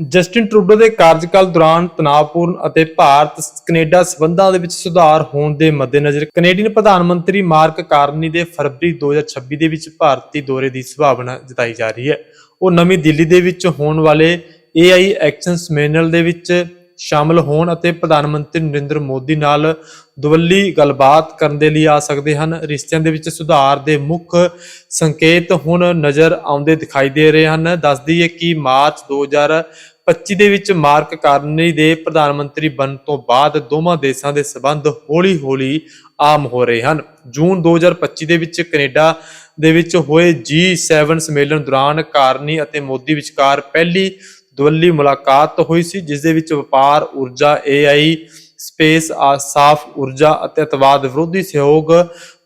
Justin Trudeau ਦੇ ਕਾਰਜਕਾਲ ਦੌਰਾਨ ਤਣਾਅਪੂਰਨ ਅਤੇ ਭਾਰਤ ਕੈਨੇਡਾ ਸਬੰਧਾਂ ਦੇ ਵਿੱਚ ਸੁਧਾਰ ਹੋਣ ਦੇ ਮੱਦੇਨਜ਼ਰ ਕੈਨੇਡੀਅਨ ਪ੍ਰਧਾਨ ਮੰਤਰੀ ਮਾਰਕ ਕਾਰਨੀ ਦੇ ਫਰਵਰੀ 2026 ਦੇ ਵਿੱਚ ਭਾਰਤੀ ਦੌਰੇ ਦੀ ਸੰਭਾਵਨਾ ਜਤਾਈ ਜਾ ਰਹੀ ਹੈ। ਉਹ ਨਵੀਂ ਦਿੱਲੀ ਦੇ ਵਿੱਚ ਹੋਣ ਵਾਲੇ AI ਐਕਸ਼ਨ ਸਮੇਨਲ ਦੇ ਵਿੱਚ ਸ਼ਾਮਲ ਹੋਣ ਅਤੇ ਪ੍ਰਧਾਨ ਮੰਤਰੀ ਨਰਿੰਦਰ ਮੋਦੀ ਨਾਲ ਦੁਵੱਲੀ ਗੱਲਬਾਤ ਕਰਨ ਦੇ ਲਈ ਆ ਸਕਦੇ ਹਨ। ਰਿਸ਼ਤਿਆਂ ਦੇ ਵਿੱਚ ਸੁਧਾਰ ਦੇ ਮੁੱਖ ਸੰਕੇਤ ਹੁਣ ਨਜ਼ਰ ਆਉਂਦੇ ਦਿਖਾਈ ਦੇ ਰਹੇ ਹਨ। ਦੱਸਦੀ ਹੈ ਕਿ ਮਾਰਚ 2025 ਦੇ ਵਿੱਚ ਮਾਰਕ ਕਾਰਨੀ ਦੇ ਪ੍ਰਧਾਨ ਮੰਤਰੀ ਬਣਨ ਤੋਂ ਬਾਅਦ ਦੋਵਾਂ ਦੇਸ਼ਾਂ ਦੇ ਸਬੰਧ ਹੌਲੀ-ਹੌਲੀ ਆਮ ਹੋ ਰਹੇ ਹਨ। ਜੂਨ 2025 ਦੇ ਵਿੱਚ ਕੈਨੇਡਾ ਦੇ ਵਿੱਚ ਹੋਏ G7 ਸੰਮੇਲਨ ਦੌਰਾਨ ਕਾਰਨੀ ਅਤੇ ਮੋਦੀ ਵਿਚਕਾਰ ਪਹਿਲੀ ਦੁਵੱਲੀ ਮੁਲਾਕਾਤ ਹੋਈ ਸੀ, ਜਿਸ ਦੇ ਵਿੱਚ ਵਪਾਰ, ਊਰਜਾ AI ਸਪੇਸ, ਆ, ਸਾਫ਼ ਊਰਜਾ ਅਤੇ ਅਤਵਾਦ ਵਿਰੋਧੀ ਸਹਿਯੋਗ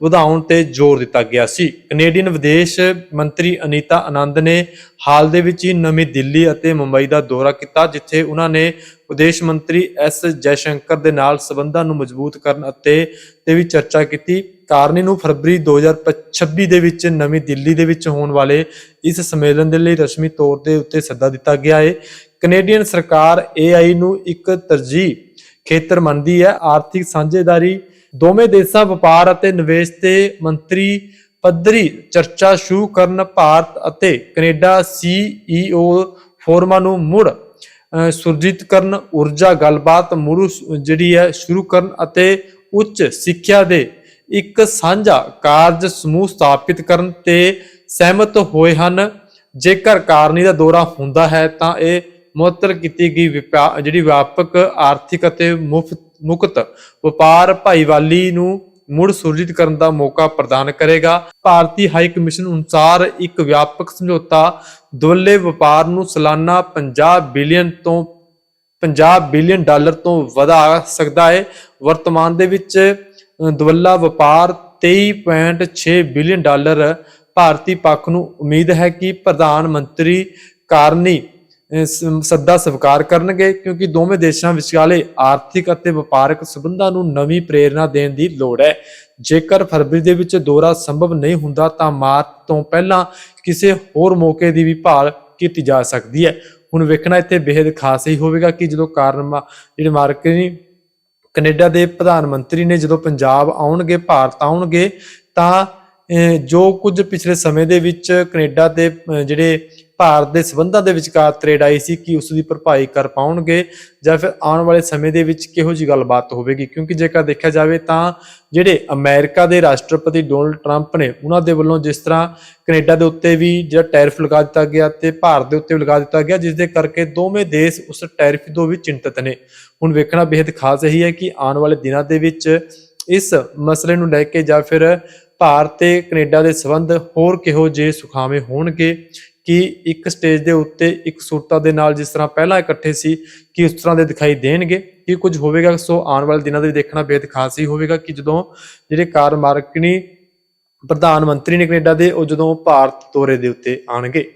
ਵਧਾਉਣ ਤੇ ਜ਼ੋਰ ਦਿੱਤਾ ਗਿਆ ਸੀ। ਕੈਨੇਡੀਅਨ ਵਿਦੇਸ਼ ਮੰਤਰੀ ਅਨੀਤਾ ਆਨੰਦ ਨੇ ਹਾਲ ਦੇ ਵਿੱਚ ਹੀ ਨਵੀਂ ਦਿੱਲੀ ਅਤੇ ਮੁੰਬਈ ਦਾ ਦੌਰਾ ਕੀਤਾ, ਜਿੱਥੇ ਉਹਨਾਂ ਨੇ ਵਿਦੇਸ਼ ਮੰਤਰੀ ਐਸ ਜੈਸ਼ੰਕਰ ਦੇ ਨਾਲ ਸਬੰਧਾਂ ਨੂੰ ਮਜ਼ਬੂਤ ਕਰਨ ਅਤੇ ਤੇ ਵੀ ਚਰਚਾ ਕੀਤੀ। ਕਾਰਨੀ ਨੂੰ ਫਰਵਰੀ 2026 ਦੇ ਵਿੱਚ ਨਵੀਂ ਦਿੱਲੀ ਦੇ ਵਿੱਚ ਹੋਣ ਵਾਲੇ ਇਸ ਸੰਮੇਲਨ ਦੇ ਲਈ ਰਸਮੀ ਤੌਰ ਦੇ ਉੱਤੇ ਸੱਦਾ ਦਿੱਤਾ ਗਿਆ ਹੈ ਕੈਨੇਡੀਅਨ ਸਰਕਾਰ AI ਨੂੰ ਇੱਕ ਤਰਜੀਹ ਖੇਤਰ ਮੰਨਦੀ ਹੈ। ਆਰਥਿਕ ਸਾਂਝੇਦਾਰੀ ਦੋਵੇਂ ਦੇਸ਼ਾਂ ਵਪਾਰ ਅਤੇ ਨਿਵੇਸ਼ ਤੇ ਮੰਤਰੀ ਪੱਧਰੀ ਚਰਚਾ ਸ਼ੁਰੂ ਕਰਨ ਭਾਰਤ ਅਤੇ ਕੈਨੇਡਾ CEO ਫੋਰਮਾਂ ਨੂੰ ਮੁੜ ਅਹ, ਸੁਰਜੀਤ ਕਰਨ ਊਰਜਾ ਗੱਲਬਾਤ ਮੁੜ ਜਿਹੜੀ ਹੈ ਸ਼ੁਰੂ ਕਰਨ ਅਤੇ ਉੱਚ ਸਿੱਖਿਆ ਦੇ ਇੱਕ ਸਾਂਝਾ ਕਾਰਜ ਸਮੂਹ ਸਥਾਪਿਤ ਕਰਨ ਤੇ ਸਹਿਮਤ ਹੋਏ ਹਨ। ਜੇਕਰ ਕਾਰਨੀ ਦਾ ਦੌਰਾ ਹੁੰਦਾ ਹੈ, ਤਾਂ ਇਹ ਮੁਅੱਤਲ ਕੀਤੀ ਗਈ ਜਿਹੜੀ ਵਿਆਪਕ ਆਰਥਿਕ ਅਤੇ ਮੁਫਤ, ਮੁਕਤ ਵਪਾਰ ਭਾਈਵਾਲੀ ਨੂੰ ਮੁੜ ਸੁਰਜੀਤ ਕਰਨ ਦਾ ਮੌਕਾ ਪ੍ਰਦਾਨ ਕਰੇਗਾ। ਭਾਰਤੀ ਹਾਈ ਕਮਿਸ਼ਨ ਅਨੁਸਾਰ ਇੱਕ ਵਿਆਪਕ ਸਮਝੌਤਾ ਦੁਵੱਲੇ ਵਪਾਰ ਨੂੰ ਸਾਲਾਨਾ 50 ਬਿਲੀਅਨ ਤੋਂ 50 ਬਿਲੀਅਨ ਡਾਲਰ ਤੋਂ ਵਧਾ ਸਕਦਾ ਹੈ। ਵਰਤਮਾਨ ਦੇ ਵਿੱਚ ਦੁਵੱਲਾ ਵਪਾਰ 23.6 ਬਿਲੀਅਨ ਡਾਲਰ ਭਾਰਤੀ ਪੱਖ ਨੂੰ ਉਮੀਦ ਹੈ ਕਿ ਪ੍ਰਧਾਨ ਮੰਤਰੀ ਕਾਰਨੀ ਸੱਦਾ ਸਵੀਕਾਰ ਕਰਨਗੇ ਕਿਉਂਕਿ ਦੋਵੇਂ ਦੇਸ਼ਾਂ ਵਿਚਾਲੇ ਆਰਥਿਕ ਅਤੇ ਵਪਾਰਕ ਸਬੰਧਾਂ ਨੂੰ ਨਵੀਂ ਪ੍ਰੇਰਣਾ ਦੇਣ ਦੀ ਲੋੜ ਹੈ। ਜੇਕਰ ਫਰਵਰੀ ਦੇ ਵਿੱਚ ਦੌਰਾ ਸੰਭਵ ਨਹੀਂ ਹੁੰਦਾ ਤਾਂ ਮਾਰਚ ਤੋਂ ਪਹਿਲਾਂ ਕਿਸੇ ਹੋਰ ਮੌਕੇ ਦੀ ਵੀ ਭਾਲ ਕੀਤੀ ਜਾ ਸਕਦੀ ਹੈ। ਹੁਣ ਵੇਖਣਾ ਇੱਥੇ ਬੇहद ਖਾਸ ਹੀ ਹੋਵੇਗਾ ਕਿ ਜਦੋਂ ਕਾਰਨ ਮਾ- ਜਿਹੜੇ ਮਾਰਕੀਟ ਕੈਨੇਡਾ ਦੇ ਪ੍ਰਧਾਨ ਮੰਤਰੀ ਨੇ ਜਦੋਂ ਪੰਜਾਬ ਆਉਣਗੇ ਭਾਰਤ ਆਉਣਗੇ ਤਾਂ ਅਹ, ਜੋ ਕੁਝ ਪਿਛਲੇ ਸਮੇਂ ਦੇ ਵਿੱਚ ਕੈਨੇਡਾ ਦੇ ਅਹ, ਜਿਹੜੇ ਭਾਰਤ ਦੇ ਸਬੰਧਾਂ ਦੇ ਵਿਚਕਾਰ ਤਰੇੜ ਆਈ ਸੀ ਕਿ ਉਸ ਦੀ ਭਰਪਾਈ ਕਰ ਪਾਉਣਗੇ ਜਾਂ ਫਿਰ ਆਉਣ ਵਾਲੇ ਸਮੇਂ ਦੇ ਵਿੱਚ ਕਿਹੋ ਜੀ ਗੱਲਬਾਤ ਹੋਵੇਗੀ? ਕਿਉਂਕਿ ਜੇਕਰ ਦੇਖਿਆ ਜਾਵੇ ਤਾਂ ਜਿਹੜੇ ਅਮਰੀਕਾ ਦੇ ਰਾਸ਼ਟਰਪਤੀ ਡੋਨਲਡ ਟਰੰਪ ਨੇ ਉਹਨਾਂ ਦੇ ਵੱਲੋਂ ਜਿਸ ਤਰ੍ਹਾਂ ਕੈਨੇਡਾ ਦੇ ਉੱਤੇ ਵੀ ਜਿਹੜਾ ਟੈਰਿਫ ਲਗਾ ਦਿੱਤਾ ਗਿਆ ਤੇ ਭਾਰਤ ਦੇ ਉੱਤੇ ਵੀ ਲਗਾ ਦਿੱਤਾ ਗਿਆ ਜਿਸ ਦੇ ਕਰਕੇ ਦੋਵੇਂ ਦੇਸ਼ ਉਸ ਟੈਰਿਫ ਤੋਂ ਵੀ ਚਿੰਤਤ ਨੇ। ਹੁਣ ਵੇਖਣਾ ਬੇहद ਖਾਸ ਇਹੀ ਹੈ ਕਿ ਆਉਣ ਵਾਲੇ ਦਿਨਾਂ ਦੇ ਵਿੱਚ ਇਸ ਮਸਲੇ ਨੂੰ ਲੈ ਕੇ ਜਾਂ ਫਿਰ ਭਾਰਤ ਤੇ ਕੈਨੇਡਾ ਦੇ ਸਬੰਧ ਹੋਰ ਕਿਹੋ ਜਿਹੇ ਸੁਖਾਵੇਂ ਹੋਣਗੇ ਕਿ ਇੱਕ ਸਟੇਜ ਦੇ ਉੱਤੇ ਇੱਕ ਸੁਰਤਾ ਦੇ ਨਾਲ ਜਿਸ ਤਰ੍ਹਾਂ ਪਹਿਲਾਂ ਇਕੱਠੇ ਸੀ, ਕਿ ਉਸ ਤਰ੍ਹਾਂ ਦੇ ਦਿਖਾਈ ਦੇਣਗੇ, ਕੀ ਕੁਝ ਹੋਵੇਗਾ, ਸੋ ਆਉਣ ਵਾਲੇ ਦਿਨਾਂ ਦੇ ਵਿੱਚ ਦੇਖਣਾ ਬੇहद ਖਾਸ ਹੀ ਹੋਵੇਗਾ ਕਿ ਜਦੋਂ ਜਿਹੜੇ ਕਾਰ ਮਾਰਕਣੀ ਪ੍ਰਧਾਨ ਮੰਤਰੀ ਨੇ ਕੈਨੇਡਾ ਦੇ, ਉਹ ਜਦੋਂ ਭਾਰਤ ਦੌਰੇ ਦੇ ਉੱਤੇ ਆਣਗੇ